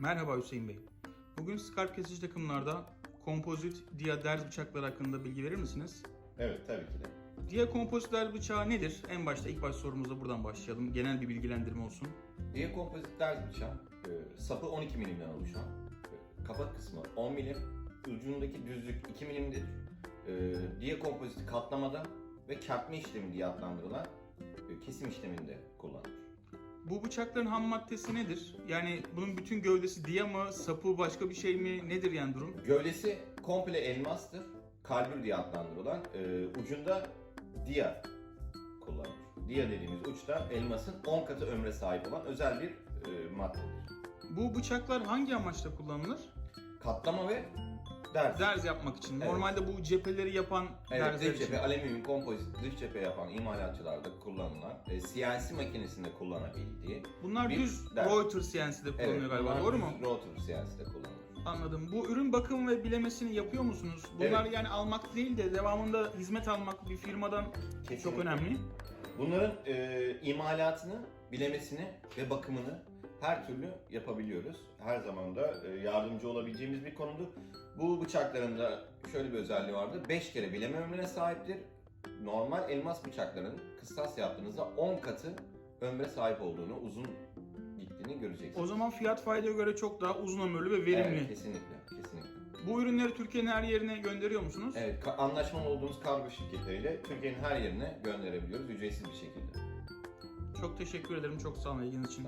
Merhaba Hüseyin Bey. Bugün skarp kesici takımlarda kompozit dia derz bıçakları hakkında bilgi verir misiniz? Evet tabii ki de. Dia kompozit derz bıçağı nedir? En başta ilk baş sorumuzda buradan başlayalım. Genel bir bilgilendirme olsun. Diye kompozit ders bıçağı, e, sapı 12 milimden oluşan, e, kapak kısmı 10 milim, ucundaki düzlük 2 milimdir. E, diye kompozit katlamada ve kertme işlemi diye adlandırılan e, kesim işleminde kullanılır. Bu bıçakların ham maddesi nedir? Yani bunun bütün gövdesi dia mı, sapı başka bir şey mi? Nedir yani durum? Gövdesi komple elmastır, kalbür diye adlandırılan, e, ucunda dia kullanılır. Dia dediğimiz uçta elmasın 10 katı ömre sahip olan özel bir e, maddedir. Bu bıçaklar hangi amaçla kullanılır? Katlama ve ders. Derz yapmak için. Evet. Normalde bu cepheleri yapan Evet, derzler dip için. cephe, alüminyum kompozit dip cephe yapan imalatçılarda kullanılan, e, CNC makinesinde kullanabildiği, Bunlar bir düz derz. Reuters CNC'de kullanılıyor galiba. bunlar Doğru mu? Rotor CNC'de kullanılır. Anladım. Bu ürün bakım ve bilemesini yapıyor musunuz? Bunlar Evet. yani almak değil de devamında hizmet almak bir firmadan çok Kesinlikle. önemli. Bunların e, imalatını, bilemesini ve bakımını her türlü yapabiliyoruz. Her zaman da e, yardımcı olabileceğimiz bir konudur. Bu bıçakların da şöyle bir özelliği vardır. 5 kere bileme ömrüne sahiptir. Normal elmas bıçakların kıstas yaptığınızda 10 katı ömre sahip olduğunu, uzun gittiğini göreceksiniz. O zaman fiyat faydaya göre çok daha uzun ömürlü ve verimli. Evet, kesinlikle, kesinlikle. Bu ürünleri Türkiye'nin her yerine gönderiyor musunuz? Evet, anlaşmalı olduğumuz kargo şirketleriyle Türkiye'nin her yerine gönderebiliyoruz ücretsiz bir şekilde. Çok teşekkür ederim. Çok sağ olun ilginiz için.